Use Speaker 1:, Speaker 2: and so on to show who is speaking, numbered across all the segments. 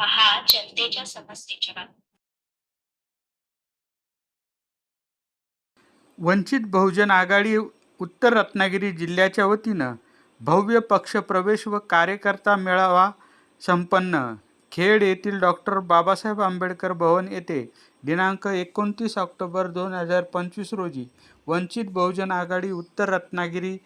Speaker 1: पहा जनतेच्या समस्येच्या बाबतीत.
Speaker 2: वंचित बहुजन आघाडी उत्तर रत्नागिरी जिल्ह्याच्या वतीनं भव्य पक्षप्रवेश व कार्यकर्ता मेळावा संपन्न. खेड येथील डॉक्टर बाबासाहेब आंबेडकर भवन येथे दिनांक एकोणतीस ऑक्टोबर दोन हजार पंचवीस रोजी वंचित बहुजन आघाडी उत्तर रत्नागिरी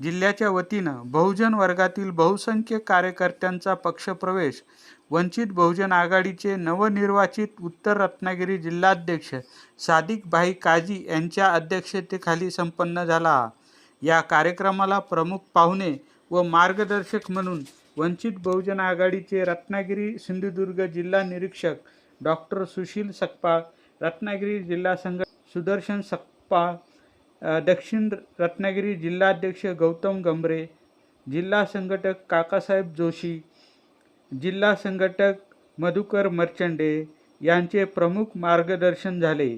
Speaker 2: जिल्ह्याच्या वतीनं बहुजन वर्गातील बहुसंख्य कार्यकर्त्यांचा पक्षप्रवेश वंचित बहुजन आघाडीचे नवनिर्वाचित उत्तर रत्नागिरी जिल्हाध्यक्ष सादिक भाई काजी यांच्या अध्यक्षतेखाली संपन्न झाला. या कार्यक्रमाला प्रमुख पाहुणे व मार्गदर्शक म्हणून वंचित बहुजन आघाडीचे रत्नागिरी सिंधुदुर्ग जिल्हा निरीक्षक डॉक्टर सुशील सकपाळ रत्नागिरी जिल्हा संघ सुदर्शन सकपाळ दक्षिण रत्नागिरी जिल्हाध्यक्ष गौतम गंभरे जिल्हा संघटक काकासाहेब जोशी जिल्हा संघटक मधुकर मर्चंडे यांचे प्रमुख मार्गदर्शन झाले.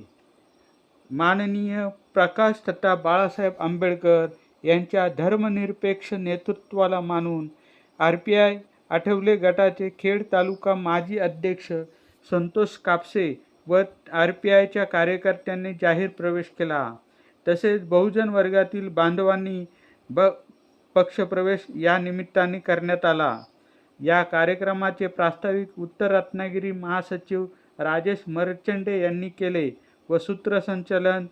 Speaker 2: माननीय प्रकाश तथा बाळासाहेब आंबेडकर यांच्या धर्मनिरपेक्ष नेतृत्वाला मानून आर पी आय आठवले गटाचे खेड तालुका माजी अध्यक्ष संतोष कापसे व आर पी आयच्या कार्यकर्त्यांनी जाहीर प्रवेश केला. तसेच बहुजन वर्गातील बांधवांनी ब पक्षप्रवेश या निमित्ताने करण्यात आला. या कार्यक्रमाचे प्रास्ताविक उत्तर रत्नागिरी महासचिव राजेश मर्चंडे यांनी केले व सूत्रसंचालन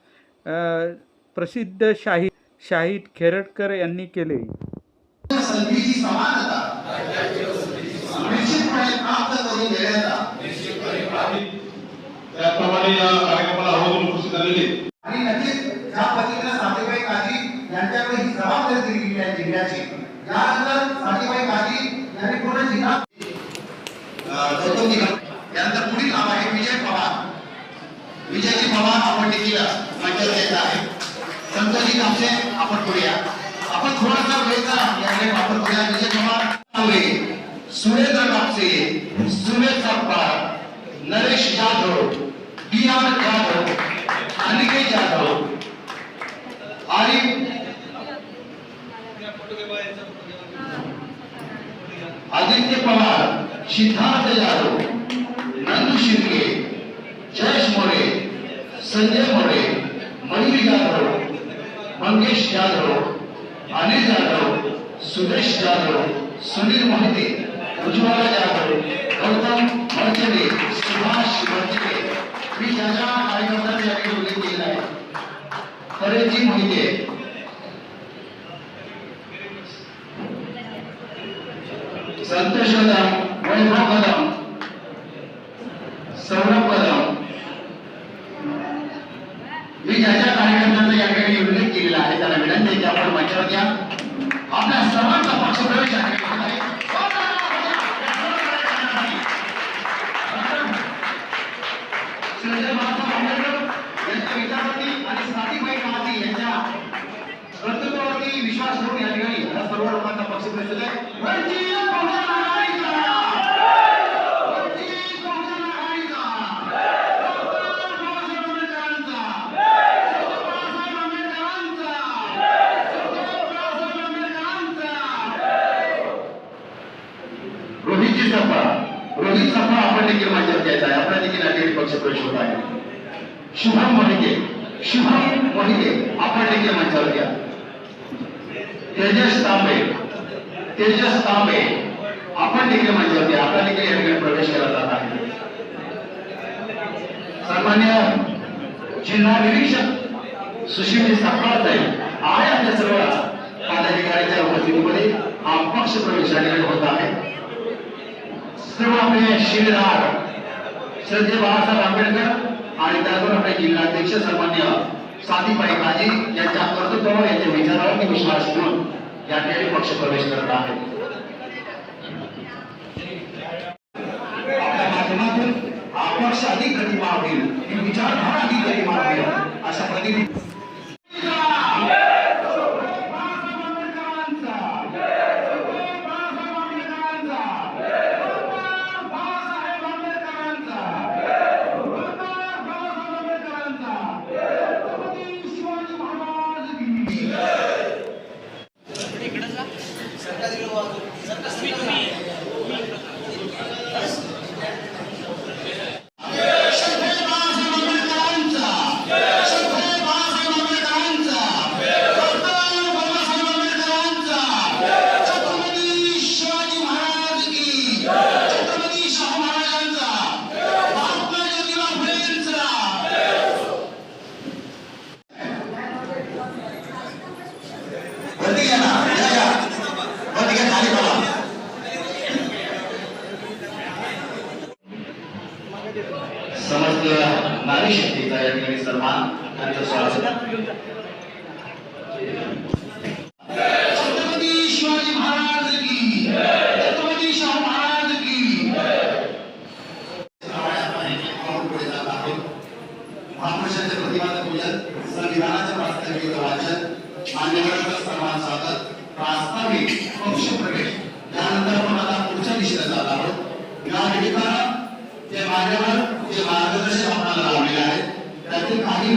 Speaker 2: प्रसिद्ध शाही शाहीद खेरटकर यांनी केले.
Speaker 3: त्याप्रमाणे या कार्यक्रमाला उपस्थित झालेले.
Speaker 4: आणि नक्कीच ज्या पद्धतीने काजी यांच्याकडे ही दिली गेली आहे जिल्ह्याची यानंतर साथीबाई काजी यांनी पूर्ण जिल्हा अं, गौतम निकम पुढील नाव आहे विजय पवार. विजयजी पवार आपण देखील मंचावर आहे. संतोषी कामसे आपण पुढे या. आपण थोडासा वेळचा याकडे वापर करूया विजय पवार सुरेंद्र कापसे सुरेश पवार नरेश जाधव डी आर जाधव अनिकेत जाधव. आरिफ आदित्य पवार सिद्धार्थ जाधव नंदू शिर्के जयेश मोरे संजय मोरे मयूर जाधव मंगेश जाधव अनिल जाधव सुदेश जाधव सुनील मोहिते उज्ज्वला जाधव गौतम मर्चने सुभाष मर्चने मी ज्या कार्यकर्त्यांनी या ठिकाणी उल्लेख केलेला आहे परेजी मोहिते. Santosh Thank you. आपण देखील माझ्यावर घ्यायचा आहे. आपला देखील या ठिकाणी पक्षप्रवेश होत आहे. शुभम मोहिते शुभम मोहिते आपण देखील मंचावर घ्या तेजस तांबे तेजस तांबे आपण देखील मंचावर घ्या आपला देखील या ठिकाणी प्रवेश केला जात आहे. सन्मान्य जिल्हा निरीक्षक सुशील सपकाळ साहेब आणि आपल्या सर्व पदाधिकाऱ्यांच्या उपस्थितीमध्ये हा पक्ष प्रवेश या ठिकाणी होत आहे. सर्व आपले शिलेदार श्रद्धे बाळासाहेब आंबेडकर आणि त्याचबरोबर आपले जिल्हाध्यक्ष सन्मान्य साधीबाई काजी यांच्या कर्तृत्वावर यांच्या विचारावरती विश्वास ठेवून या ठिकाणी पक्ष प्रवेश करत आहे. आपल्या माध्यमातून हा पक्ष अधिक गतिमा होईल ही विचारधारा अधिक गतिमा होईल अशा प्रतिनिधी जे मार्गदर्शक आपल्याला लावलेले आहेत त्यातील काही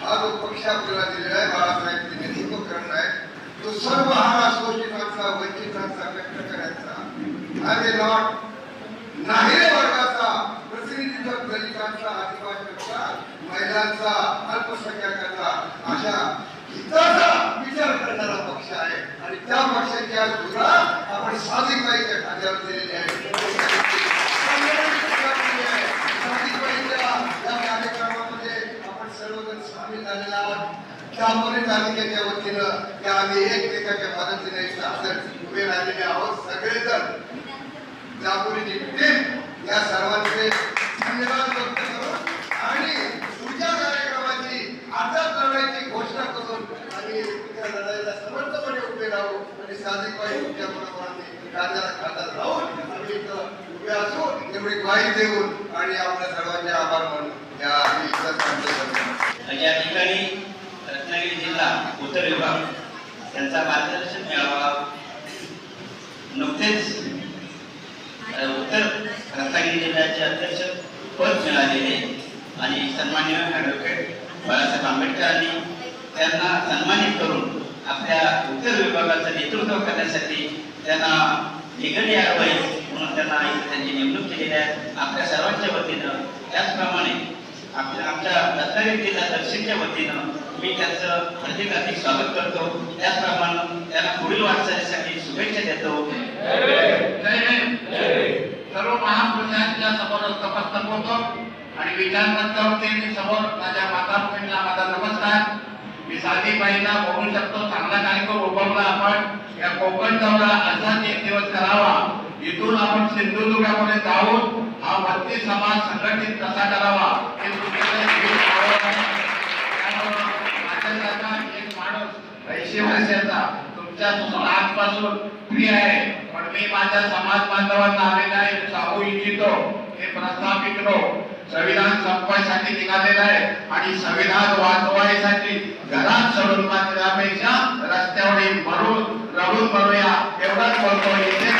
Speaker 5: हा जो पक्ष आपल्याला दिलेला आहे बाळासाहेब उपकरण आहे तो सर्व हा शोषितांचा वंचितांचा व्यक्त करायचा. आहे नॉट नाहीरे वर्गाचा प्रतिनिधित्व दलितांचा आदिवासींचा महिलांचा अल्पसंख्याकांचा अशा हिताचा विचार करणारा पक्ष आहे. आणि त्या पक्षाची आज धुरा आपण साधिक साधिकबाईच्या खात्यावर दिलेली आहे साधिकबाईच्या या कार्यक्रमामध्ये आपण सर्वजण सामील झालेला आहोत त्यामुळे तालुक्याच्या वतीनं त्या आम्ही एकमेकाच्या मदत शासन उभे राहिलेले आहोत. सगळेजण त्यापूर्वी टीम या सर्वांचे धन्यवाद व्यक्त करून आणि पुढच्या कार्यक्रमाची आता लढाईची घोषणा करून आम्ही त्या लढाईला समर्थपणे उभे राहू आणि साधिकबाई तुमच्या बरोबर कांद्याला खांदा राहून आम्ही इथं उभे असू एवढी ग्वाही देऊन आणि आपल्या सर्वांचे आभार मानून या आम्ही इथं
Speaker 6: या ठिकाणी रत्नागिरी जिल्हा उत्तर विभाग. यांचा मार्गदर्शन मिळावा. नुकतेच उत्तर रत्नागिरी जिल्ह्याचे अध्यक्ष पद मिळालेले आणि सन्मान्य ॲडव्होकेट बाळासाहेब आंबेडकरांनी त्यांना सन्मानित करून आपल्या उत्तर विभागाचं नेतृत्व करण्यासाठी त्यांना निगडी कारवाई म्हणून त्यांना त्यांची नेमणूक केलेली आहे. आपल्या सर्वांच्या वतीनं त्याचप्रमाणे आपल्या आमच्या रत्नागिरी जिल्हा दक्षिणच्या वतीनं मी त्यांचं हार्दिक अधिक स्वागत करतो. त्याचप्रमाणे त्यांना पुढील वाटचालीसाठी शुभेच्छा देतो.
Speaker 7: सर्व महापुरुषांच्या समोर नमस्कार होतो. आणि विचार मंचावरती मी समोर माझ्या माता बहिणीला माझा नमस्कार. मी साधी बाईला बघू शकतो. चांगला कार्यक्रम उभारला आपण. या कोकण दौरा असाच एक दिवस करावा. इथून आपण सिंधुदुर्गामध्ये जाऊन हा वरती समाज संघटित कसा करावा हे तुमच्याकडे खूप आवड आहे. त्यामुळं माझ्यासारखा एक माणूस ऐंशी वर्षाचा तुमच्या आजपासून फ्री आहे. पण मी माझ्या समाज बांधवांना आलेला आहे सांगू इच्छितो. हे प्रस्ताव लोक संविधान संपवायसाठी निघालेला आहे. आणि संविधान वाचवायसाठी घरात सोडून वाचण्यापेक्षा रस्त्यावर मरून रडून मरूया. एवढंच बोलतो. इथे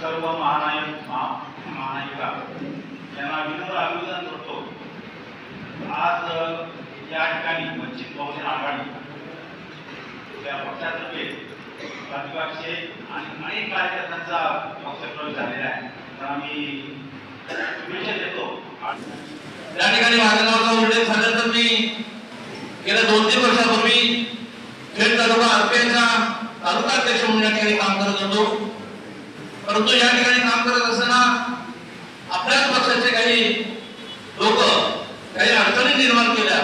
Speaker 3: सर्व महानायक महानायिका यांना विनम्र अभिनंदन करतो. आज या ठिकाणी वंचित बहुजन आघाडी या पक्षातर्फे प्रतिपक्षे आणि अनेक कार्यकर्त्यांचा पक्षप्रवेश झालेला आहे. तर आम्ही शुभेच्छा देतो.
Speaker 8: त्या ठिकाणी माझं उल्लेख झाला तर मी गेल्या दोन तीन वर्षापूर्वी खेड तालुका आरपीआयचा तालुका अध्यक्ष म्हणून या ठिकाणी काम करत होतो. परंतु या ठिकाणी काम करत असताना आपल्याच पक्षाचे काही लोक काही अडचणी निर्माण केल्या.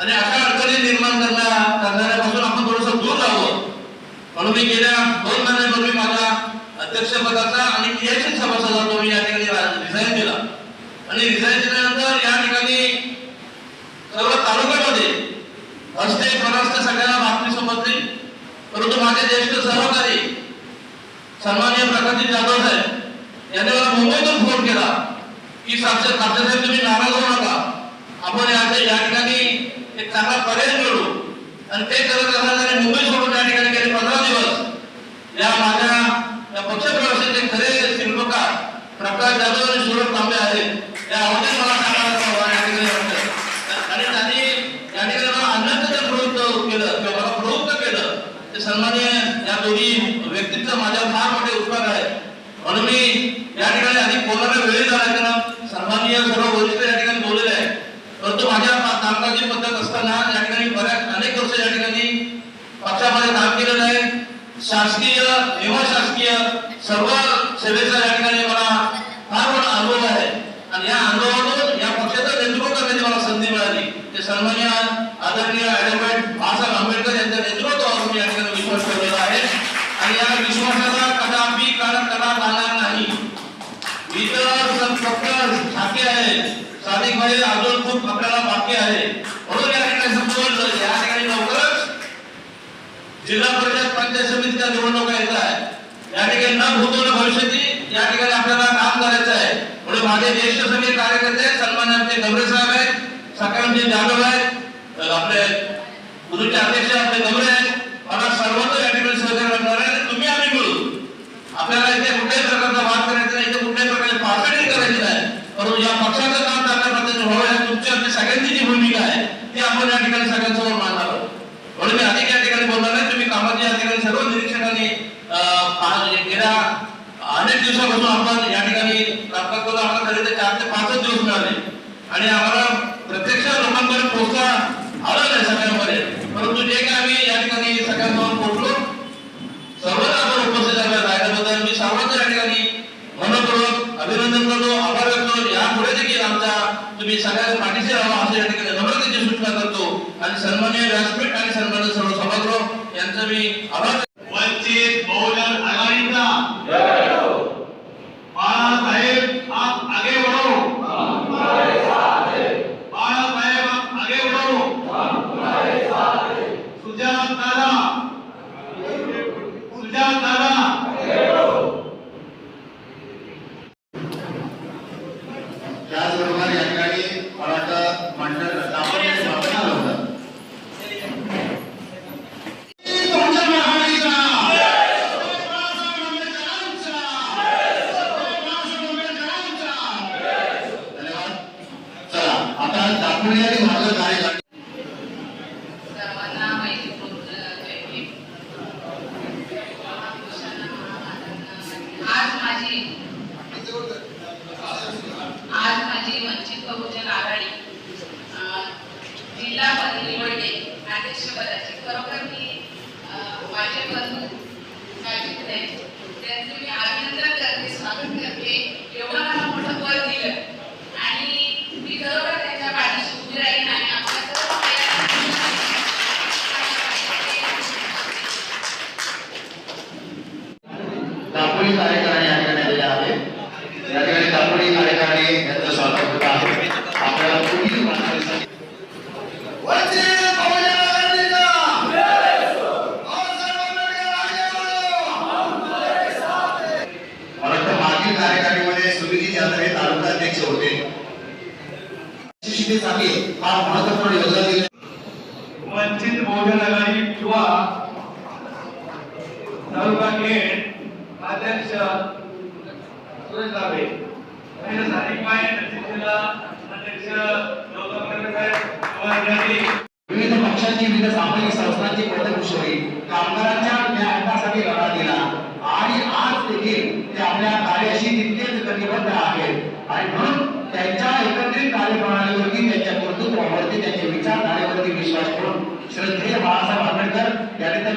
Speaker 8: आणि अशा अडचणी निर्माण करण्या करणाऱ्यापासून आपण थोडस दूर राहावं. म्हणून मी गेल्या दोन महिन्यापूर्वी माझ्या अध्यक्षपदाचा आणि क्रियाशील सभासदाचा मी या ठिकाणी रिझाईन दिला आणि रिझाईन दिल्यानंतर या ठिकाणी सर्व तालुक्यामध्ये असते परस्ते सगळ्यांना बातमी समजली. परंतु माझे ज्येष्ठ सहकारी सन्मान्य प्रकाशजी जाधव साहेब यांनी मला मुंबईतून फोन केला की साक्षर साहेब तुम्ही नाराज होऊ नका. आपण या या ठिकाणी एक चांगला पर्याय मिळू. आणि ते करत असताना मुंबई सोडून त्या ठिकाणी गेले पंधरा दिवस. या माझ्या या पक्षप्रवेशाचे खरे शिल्पकार प्रकाश जाधव आणि सुरज तांबे आहेत. या अवधी मला या ठिकाणी आणि त्यांनी या ठिकाणी मला अन्नाचं प्रवृत्त केलं किंवा मला प्रवृत्त केलं ते सन्माननीय या दोन्ही व्यक्तींचा माझ्या फार मोठे उपकार आहे. म्हणून मी या ठिकाणी अधिक बोलायला वेळी झाला सन्माननीय सर्व वरिष्ठ या ठिकाणी बोललेले आहे परंतु माझ्या कामकाजी पद्धत असताना या ठिकाणी बऱ्याच अनेक वर्ष या ठिकाणी पक्षामध्ये काम केलेलं आहे शासकीय निमशासकीय सर्व सेवेचा या ठिकाणी मला फार मोठा अनुभव आहे. आणि या अनुभवातून या पक्षाचं नेतृत्व करण्याची मला संधी मिळाली. ते सन्मान्य आदरणीय ऍडव्होकेट बाबासाहेब आंबेडकर यांच्या नेतृत्वावर मी या ठिकाणी विश्वास ठेवलेला आहे. आणि या विश्वासाला कदापि कारण करता जाणार नाही. इतर फक्त स्थानिक साधिक अजून खूप आपल्याला बाकी आहे. म्हणून या ठिकाणी समजवलं या ठिकाणी लवकरच जिल्हा परिषद पंचायत समितीच्या निवडणुका येत आहे या ठिकाणी न भूतोल भविष्याची या ठिकाणी आपल्याला काम करायचं आहे. म्हणून माझे ज्येष्ठ सगळे कार्यकर्ते सन्मान्य आमचे गवरे साहेब आहेत सकारामजी जाधव आहेत आपले गुरुचे अध्यक्ष आपले गवरे आहेत. मला सर्वत्र या ठिकाणी सहकार्य करणार आहे. तुम्ही आम्ही मिळू आपल्याला इथे कुठल्याही प्रकारचा वाद करायचा नाही इथे कुठल्याही प्रकारची पार्टी करायची नाही. परंतु या पक्षाचं काम चांगल्या तुमची आपली सगळ्यांची जी भूमिका आहे ती आपण या ठिकाणी सगळ्यांसमोर मांडणार आहोत. म्हणून मी अधिक या ठिकाणी बोलणार नाही तुम्ही कामाच्या या ठिकाणी सर्व निरीक्षकांनी म्हणजे गेल्या अनेक दिवसापासून आपण या ठिकाणी आम्हाला खरे तर चार ते पाचच दिवस मिळाले. आणि आम्हाला प्रत्यक्ष लोकांपर्यंत पोहोचता आलं नाही सगळ्यांमध्ये. परंतु जे काय आम्ही या ठिकाणी सगळ्यांसमोर पोहोचलो सर्वांना आपण उपस्थित झाले. राहिल्याबद्दल मी सर्वांच्या या ठिकाणी मनपूर्वक अभिनंदन करतो आभार व्यक्त करतो. यापुढे देखील आमच्या तुम्ही सगळ्यांना पाठीशी राहा असं या ठिकाणी नम्रतेची सूचना करतो. आणि सन्मान्य व्यासपीठ आणि सन्मान्य सर्व सभागृह यांचं मी आभार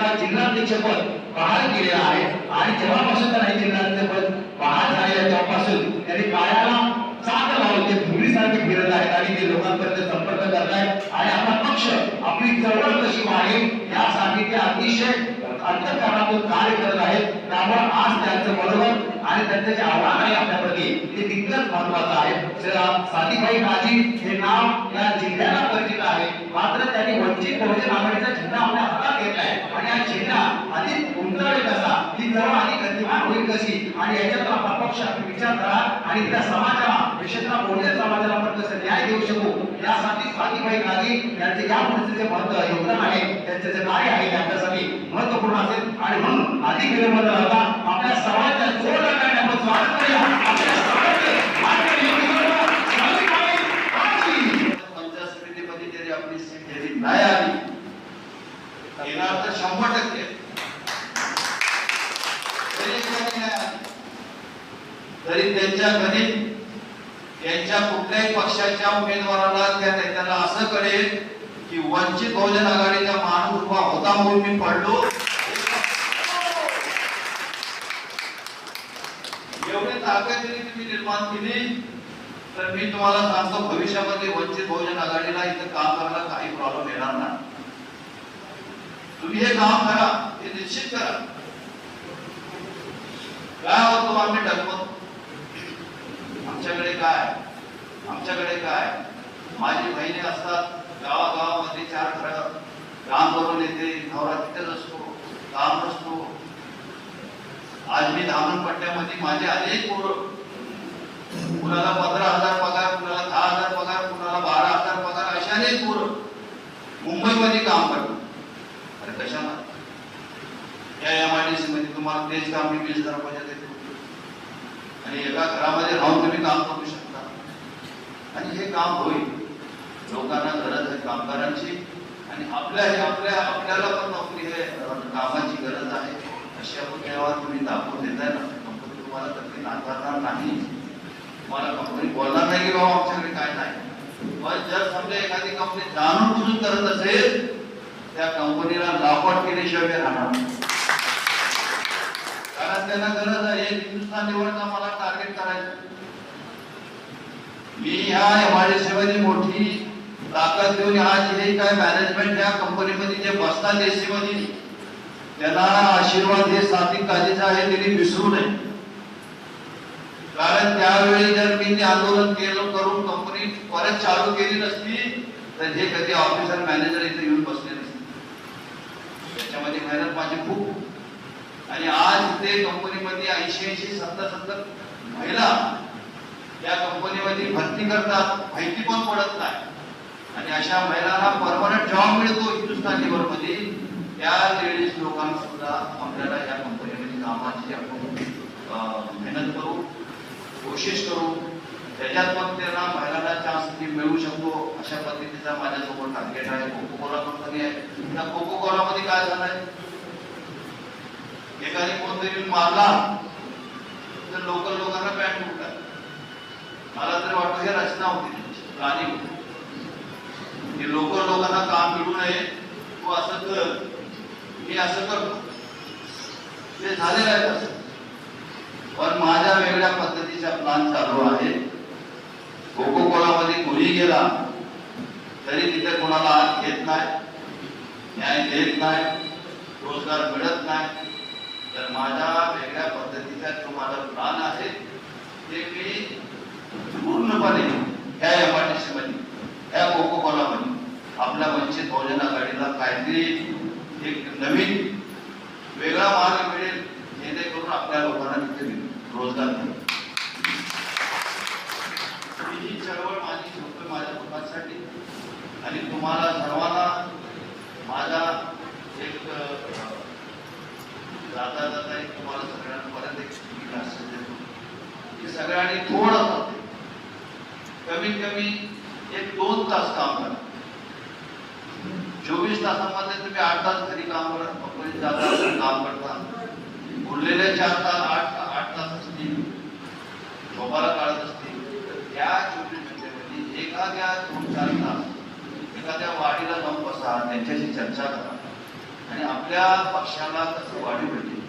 Speaker 4: आंबेडकर यांनी त्यांना जिल्हाध्यक्षपद बहाल केलेलं आहे आणि जेव्हापासून त्यांना हे जिल्हाध्यक्षपद बहाल झालेलं तेव्हापासून त्यांनी पायाला चाक लावून ते धुळीसारखे फिरत आहेत आणि ते लोकांपर्यंत संपर्क करत आहेत. आणि आपला पक्ष आपली चळवळ कशी वाढेल यासाठी ते अतिशय अंतकरणातून कार्य करत आहेत. त्यामुळे आज त्यांचं बरोबर आणि त्यांचं जे आव्हान आहे आपल्याप्रती ते तितकंच महत्वाचं आहे. तर साथीभाई काजी हे नाव या जिल्ह्याला परिचित आहे मात्र त्यांनी वंचित बहुजन आघाडीचा चिन्ह आपल्या हातात घेतलाय आणि हा चिन्ह अधिक उंचावेल कसा ही जवळ अधिक गतिमान होईल कशी आणि याच्यात आपला पक्ष विचार करा आणि त्या समाजाला विशेषतः बहुजन समाजाला आपण कसं न्याय देऊ शकू यासाठी स्वातीबाई काजी यांचे या परिस्थितीचे महत्त्व योगदान आहे त्यांचे जे कार्य आहे त्यांच्यासाठी महत्त्वपूर्ण असेल. आणि म्हणून अधिक विलंब न होता आपल्या सर्वांच्या जोरदार आपण स्वागत करूया आपल्या सर्वांचे माननीय योगीवर स्वातीबाई काजी.
Speaker 9: पंचायत समितीमध्ये जरी आपली सीट जरी नाही आली येणार तर शंभर टक्के. तरी त्यांच्या घरी त्यांच्या कुठल्याही पक्षाच्या उमेदवाराला त्या नेत्याला असं कळेल की वंचित बहुजन आघाडीचा माणूस उभा होता म्हणून मी पडलो. एवढी ताकद जरी तुम्ही निर्माण केली तर मी तुम्हाला सांगतो भविष्यामध्ये वंचित बहुजन आघाडीला इथं काम करायला काही प्रॉब्लेम येणार नाही. तुम्ही हे काम करा हे निश्चित करा. काय होतो आम्ही डगमग आमच्याकडे काय? आमच्याकडे काय? माझी बहिणी असतात गावागावामध्ये चार घर काम करून येते नवरा तिथेच असतो काम नसतो. आज मी धामण पट्ट्यामध्ये माझे अनेक पोरं. कुणाला पंधरा हजार पगार कुणाला दहा हजार पगार कुणाला बारा हजार पगार अशा अनेक पोरं मुंबईमध्ये काम करतात. कशाला? या एम आय डी सी मध्ये तुम्हाला तेच काम मी वीस हजार रुपयाच्या देतो. आणि एका घरामध्ये राहून तुम्ही काम करू शकता. आणि हे काम होईल. लोकांना गरज आहे कामगारांची. आणि आपल्या हे आपल्या आपल्याला पण नोकरी हे कामाची गरज आहे. अशी आपण त्यावर तुम्ही दाखवून देताय ना. कंपनी तुम्हाला तक्री नाकारणार नाही. तुम्हाला कंपनी बोलणार नाही की बाबा आमच्याकडे काय नाही. पण जर समजा एखादी कंपनी जाणून बुजून करत असेल त्या कंपनीला लॉकआउट केल्याशिवाय राहणार कारण त्यांना गरज आहे एक हिंदुस्थान निवडता मला टार्गेट करायचं. मी ह्या एमआयडीसी मोठी ताकद देऊन आज हे काय मॅनेजमेंट या कंपनीमध्ये जे बसतात एसी मध्ये त्यांना आशीर्वाद हे सात्विक काळजीचा आहे त्यांनी विसरू नये. कारण त्यावेळी जर मी ते आंदोलन केलं करून कंपनी परत चालू केली नसती तर हे कधी ऑफिसर मॅनेजर इथे येऊन बसतो त्याच्यामध्ये मेहनत माझी खूप. आणि आज ते कंपनीमध्ये ऐंशी ऐंशी सत्तर सत्तर महिला या कंपनीमध्ये भरती करतात. माहिती पण पडत नाही. आणि अशा महिलांना परमनंट जॉब मिळतो हिंदुस्थान लिव्हरमध्ये त्या लेडीज लोकांना सुद्धा आपल्याला या कंपनीमध्ये कामाची आपण मेहनत करू कोशिश करू. त्याच्यात मग त्यांना महिलांना चान्स मिळू शकतो अशा पद्धतीचा माझ्यासोबत टार्गेट आहे. कोको कोला कंपनी आहे. त्या कोको कोला मध्ये काय झालंय? एखादी कोणतरी मारला तर लोकल लोकांना पॅन्ट उठतात मला तरी वाटतं हे रचना होती त्यांची, होती. की लोकल लोकांना काम मिळू नये. तू असं कर. मी असं करतो. ते झालेलं आहे तसं. पण माझ्या वेगळ्या पद्धतीचा प्लान चालू आहे. कोको कोलामध्ये कोणी गेला तरी तिथे कोणाला आत घेत नाही, न्याय देत नाही, रोज़गार मिळत नाही. तर माझ्या वेगळ्या पद्धतीचा जो माझा प्लान आहे, ते मी पूर्णपणे ह्या मध्ये आपल्या वंचित बहुजन आघाडीला काहीतरी एक नवीन, वेगळा मार्ग मिळेल, जेणेकरून आपल्या लोकांना तिथे रोज़गार मिळेल ही चळवळ माझी सोपी माझ्या लोकांसाठी आणि तुम्हाला सर्वांना एक जाता जाता एक तुम्हाला सगळ्यांना परत एक की सगळ्यांनी थोडं कमीत कमी एक दोन तास काम करा. चोवीस तासामध्ये तुम्ही आठ तास घरी काम करा. काम करता. उरलेले चार तास, आठ आठ तास असतील. काढत असतील. तर त्या चोवीस दोन, चार तास एखाद्या वाढीला जाऊन बसा त्यांच्याशी चर्चा करा. आणि आपल्या पक्षाला कसं वाढीव भेटेल.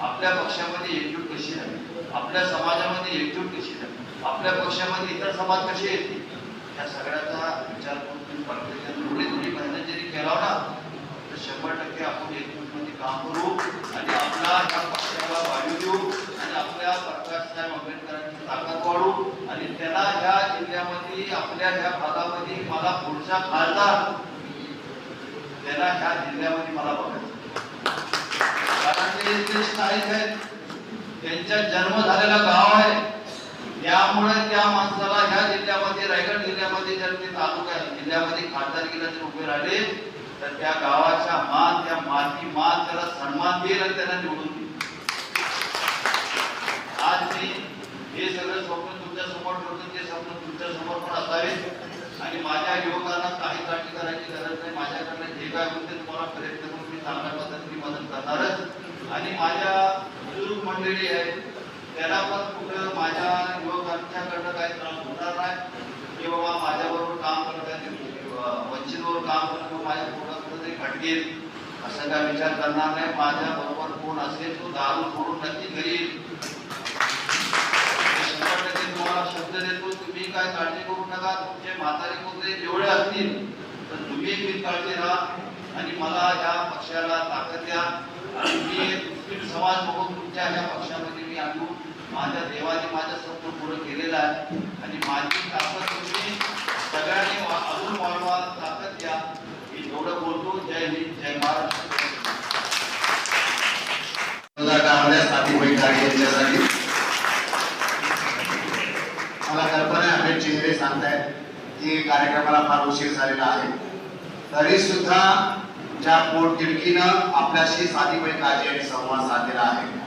Speaker 9: आपल्या पक्षामध्ये एकजूट कशी राहील? आपल्या समाजामध्ये एकजूट कशी राहील? आपल्या पक्षामध्ये इतर समाज कसे येतील? या सगळ्याचा विचार करून थोडी थोडी मेहनत जरी केला ना तर शंभर टक्के आपण एकजूटमध्ये काम करू आणि आपला या पक्षाला वाढीव देऊ आणि आपल्या प्रकाशसाहेब आंबेडकरांची ताकद वाढू आणि त्याला ह्या जिल्ह्यामध्ये आपल्या ह्या भागात मला पुढचा खासदार त्यांना ह्या जिल्ह्यामध्ये मला बघायचं. कारण ते इथले स्थायिक आहेत. त्यांचा जन्म झालेला गाव आहे. त्यामुळे त्या माणसाला ह्या जिल्ह्यामध्ये रायगड जिल्ह्यामध्ये जर ते तालुका जिल्ह्यामध्ये खासदारकीला जर उभे राहिले तर त्या गावाच्या मान त्या माती मान त्याला सन्मान देईल आणि त्यांना निवडून देईल. आज मी हे सगळं स्वप्न तुमच्यासमोर ठेवतो. ते स्वप्न तुमच्यासमोर पण असावे आणि माझ्या युवकांना काही काळजी करायची गरज नाही. माझ्याकडनं जे काय होते तुम्हाला प्रयत्न करून मी चांगल्या पद्धतीने मदत करणारच. आणि माझ्या बुजुर्ग मंडळी आहेत त्यांना पण कुठं माझ्या युवकांच्याकडनं काही त्रास होणार नाही. की बाबा माझ्याबरोबर काम करत आहेत वंचितवर काम करतो माझ्या पोटात कुठेतरी खटकेल असं काय विचार करणार नाही. माझ्या बरोबर कोण असेल तो दारू सोडून नक्की घरी शब्द देतो तुम्ही काय काळजी करू नका तुमचे म्हातारे कुत्रे जेवढे असतील तर तुम्ही एक काळजी राहा आणि मला या पक्षाला ताकद द्या. आणि मी मुस्लिम समाज बघून तुमच्या ह्या पक्षामध्ये मी आणून माझ्या देवाने माझ्या स्वप्न पूर्ण केलेलं आहे. आणि माझी ताकद तुम्ही सगळ्यांनी अजून वाढवा ताकद द्या. मी एवढं बोलतो जय हिंद जय महाराष्ट्र.
Speaker 4: गावातल्या साथी बैठारी यांच्यासाठी मला कल्पना आहे अमित सांगतायत की कार्यक्रमाला फार उशीर झालेला आहे. तरी सुद्धा ज्या पोटतिडकीनं आपल्याशी साधीबाई काळजी आणि संवाद साधलेला आहे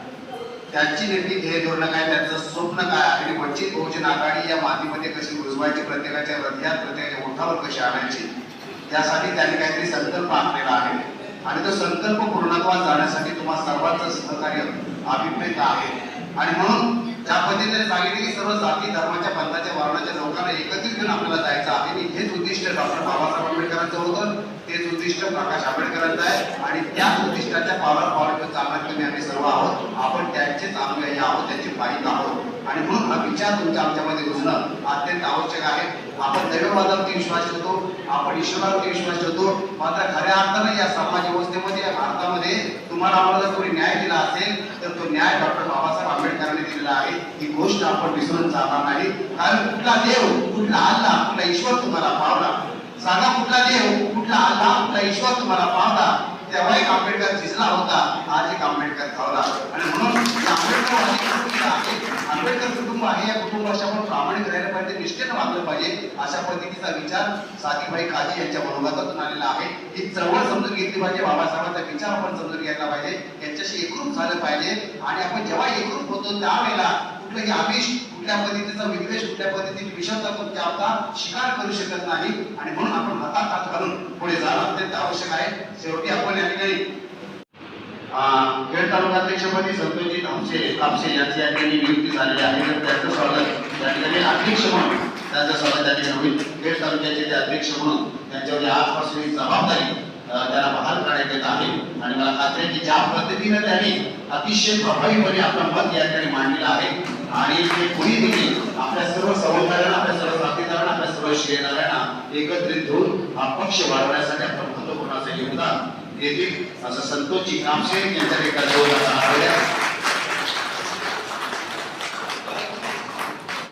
Speaker 4: त्यांची नेमकी ध्येय धोरण काय त्यांचं स्वप्न काय आणि वंचित बहुजन आघाडी या मातीमध्ये कशी रुजवायची प्रत्येकाच्या हृदयात प्रत्येकाच्या ओठावर कशी आणायची त्यासाठी त्यांनी काहीतरी संकल्प आखलेला आहे. आणि तो संकल्प पूर्णत्वास जाण्यासाठी तुम्हाला सर्वांचं सहकार्य अभिप्रेत आहे. आणि म्हणून ज्या पद्धतीने सांगितले की सर्व जाती धर्माच्या पंथाच्या वर्णाच्या लोकांना एकत्रित घेऊन आपल्याला जायचं आहे. हेच उद्दिष्ट डॉक्टर बाबासाहेब आंबेडकरांचं होतं. तेच उद्दिष्ट प्रकाश आंबेडकरांचं आहे आणि त्याच उद्दिष्टाच्या पावला पावला चालणार तुम्ही आम्ही सर्व आहोत. आपण त्यांचेच अनुयायी आहोत त्यांचे पाहिजे आहोत. आणि म्हणून हा विचार तुमच्या आमच्यामध्ये रुजणं अत्यंत आवश्यक आहे. आपण दैववादावरती विश्वास ठेवतो. आपण ईश्वरावरती विश्वास ठेवतो. मात्र खऱ्या अर्थानं या समाज व्यवस्थेमध्ये या भारतामध्ये तुम्हाला आम्हाला जर कोणी न्याय दिला असेल तर तो न्याय डॉक्टर बाबासाहेब आंबेडकरांनी दिलेला आहे. ही गोष्ट आपण विसरून जाणार नाही. कारण कुठला देव कुठला आला कुठला ईश्वर तुम्हाला पावला सांगा कुठला देव कुठला आला कुठला ईश्वर तुम्हाला पावला तेव्हा एक आंबेडकर झिजला होता आज एक आंबेडकर खावला आणि म्हणून आंबेडकर कुटुंब आहे या कुटुंबाशी आपण प्रामाणिक राहिलं पाहिजे निष्ठेनं वागलं पाहिजे अशा पद्धतीचा विचार साथीबाई काजी यांच्या मनोगतातून आलेला आहे. ही चळवळ समजून घेतली पाहिजे बाबासाहेबांचा विचार आपण समजून घ्यायला पाहिजे यांच्याशी एकरूप झालं पाहिजे. आणि आपण जेव्हा एकरूप होतो त्यावेळेला कुठलंही आमिष कुठल्या पद्धतीचा विद्वेष कुठल्या पद्धतीची विषमता तुमच्या आपला शिकार करू शकत नाही. आणि म्हणून आपण हातात हात घालून पुढे जाणं अत्यंत आवश्यक आहे. शेवटी आपण या ठिकाणी खेड तालुका अध्यक्षपदी संतोषजी कापसे कापसे यांची या ठिकाणी नियुक्ती झालेली आहे. तर त्यांचं स्वागत या ठिकाणी अध्यक्ष म्हणून त्यांचं स्वागत या ठिकाणी होईल. खेड तालुक्याचे ते अध्यक्ष म्हणून त्यांच्यावर आजपासून ही जबाबदारी त्याला बहाल करण्यात येत आहे. आणि मला खात्री आहे की ज्या पद्धतीने त्यांनी अतिशय प्रभावीपणे आपलं मत या ठिकाणी मांडलेलं आहे आणि ते कोणी देखील आपल्या सर्व सहकार्यांना आपल्या सर्व साथीदारांना आपल्या सर्व शेजाऱ्यांना एकत्रित होऊन हा पक्ष वाढवण्यासाठी आपण महत्त्वपूर्ण असं योगदान देतील. असं संतोषजी कामसे यांच्या एका जोराचा